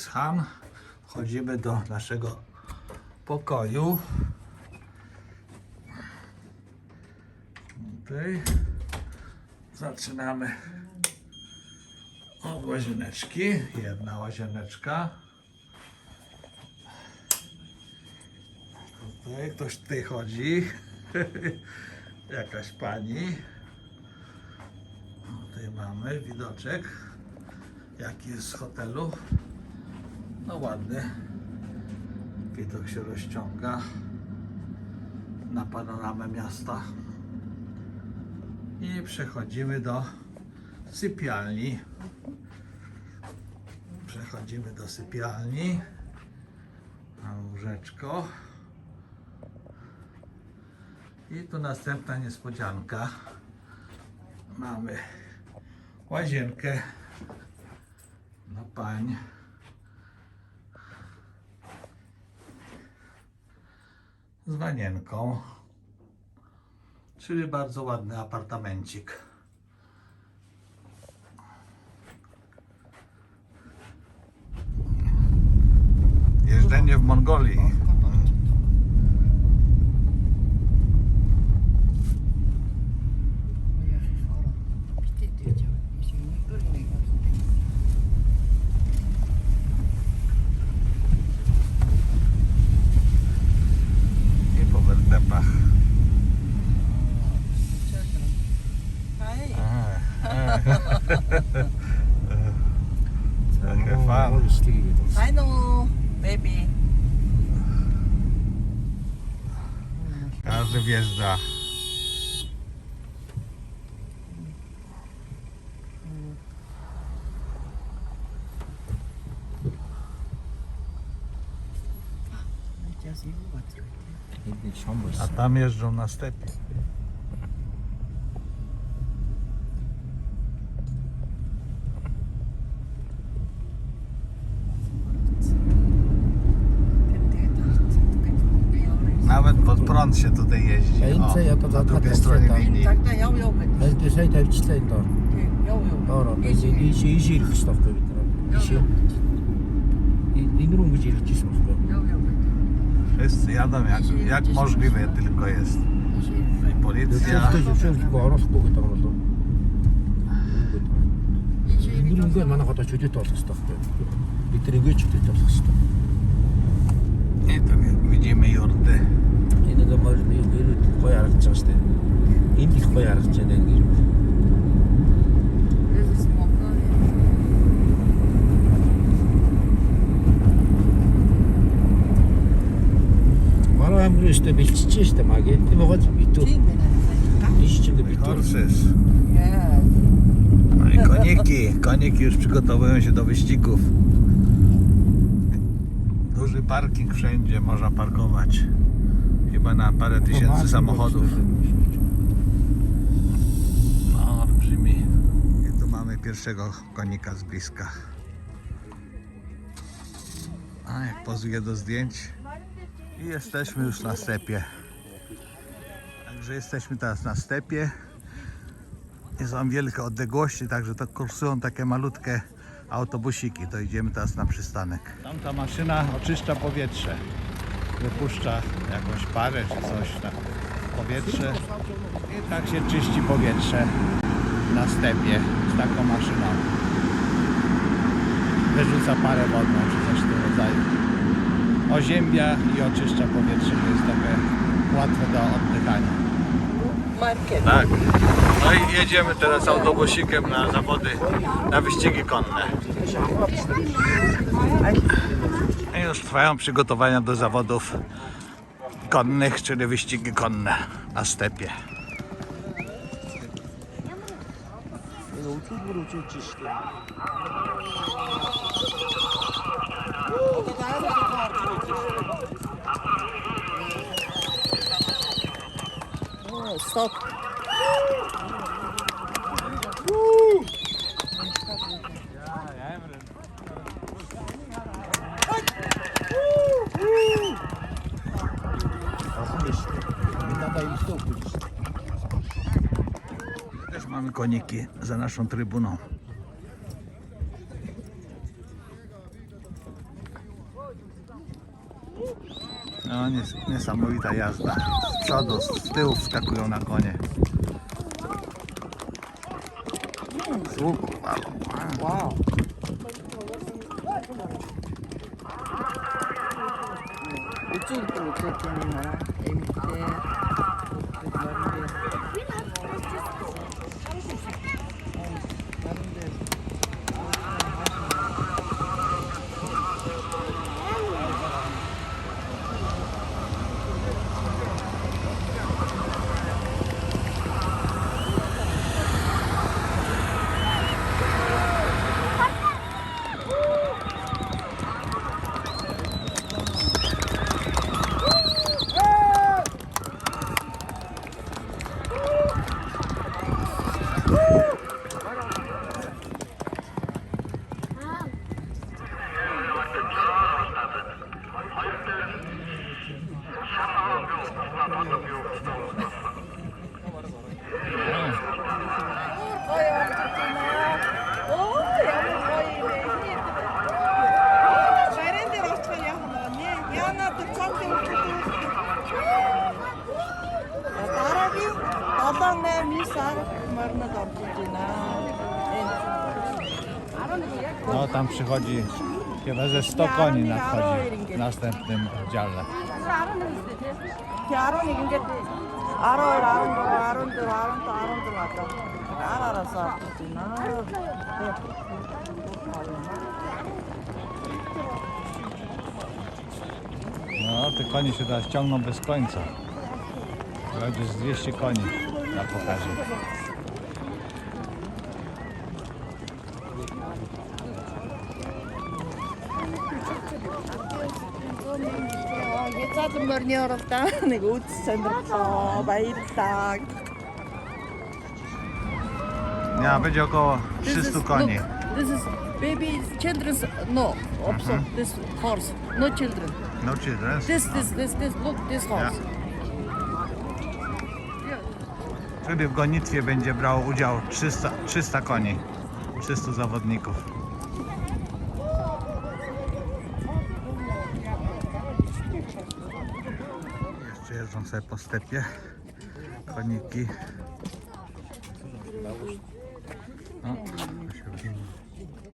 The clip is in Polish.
jest Han. Wchodzimy do naszego pokoju. Tutaj zaczynamy od łazieneczki. Jedna łazieneczka. Tutaj ktoś tutaj chodzi. Jakaś pani. Tutaj mamy widoczek. Jaki jest z hotelu. No ładny. Widok się rozciąga na panoramę miasta. I przechodzimy do sypialni. Przechodzimy do sypialni. Mam łóżeczko. I tu następna niespodzianka. Mamy łazienkę dla pań. Z wanienką. Czyli bardzo ładny apartamencik. Jeżdżenie w Mongolii. I po wertepach. Trochę fan. I know, maybe. Każdy wjeżdża. Just you what's right there. A tam jeżdżą na stepie. pod prąd się tutaj jeździ. Więcej, ja to na za drugiej dwa stronie tysiące. linii. Тогда я уебать. Енді сай тавьчихлаа энэ доор. Я уебать. Доор одоо энэ ийш ийш ирэх хэрэгтэй байхгүй бид нар. Ийш. Энэ рүү ингэж ирэх гэсэн байхгүй. Я уебать. Wszyscy jadą jak, jak możliwe tylko jest. No i policja. Зөвхөн зөвшөөрлөхгүй оруулахгүй гэдэг юм болов. Энэ рүү ингээд манайх одоо чөлөөт болох хэрэгтэй байхгүй. Бид нар ингээд чөлөөт болох хэрэгтэй. I tu widzimy اینو دنبال بیرون koyarak çalıştı. İndik koyarak çeden girip. Var ben bunu işte bir çiçeği işte ma gitti bu kadar bitti. İşçi de bitti. Horses. Konieki, konieki już przygotowują się do wyścigów. Duży parking wszędzie, można parkować. Chyba na parę tysięcy samochodów. No, olbrzymi. I tu mamy pierwszego konika z bliska. A jak pozuje do zdjęć. I jesteśmy już na stepie. Także jesteśmy teraz na stepie. Nie są wielkie odległości, także to kursują takie malutkie autobusiki. To idziemy teraz na przystanek. Tamta maszyna oczyszcza powietrze. Wypuszcza jakąś parę czy coś na powietrze. I tak się czyści powietrze na stepie z taką maszyną. Wyrzuca parę wodną czy coś w tym rodzaju. Oziębia i oczyszcza powietrze. Jest takie łatwe do oddychania. Market. Tak. No i jedziemy teraz autobusikiem na zawody, na wyścigi konne. I już trwają przygotowania do zawodów konnych, czyli wyścigi konne na stepie. stop. Woo! Też mamy koniki za naszą trybuną. Woo! No nies niesamowita jazda. Z przodu, z tyłu wskakują na konie. Z łuku walą. Wow. No tam przychodzi chyba ze 100 koni nadchodzi w następnym dziale. No, te konie się teraz ciągną bez końca. Będzie z 200 koni na pokazie. Op staan. Goed, zijn er zo bij de tak. Ja, będzie około 300 koni. Look, this is baby children's no also this horse no children No children. this this this this look this horse Wtedy w gonitwie będzie brało udział 300, 300 koni. 300 zawodników. Przejeżdżam sobie po stepie. Koniki. No,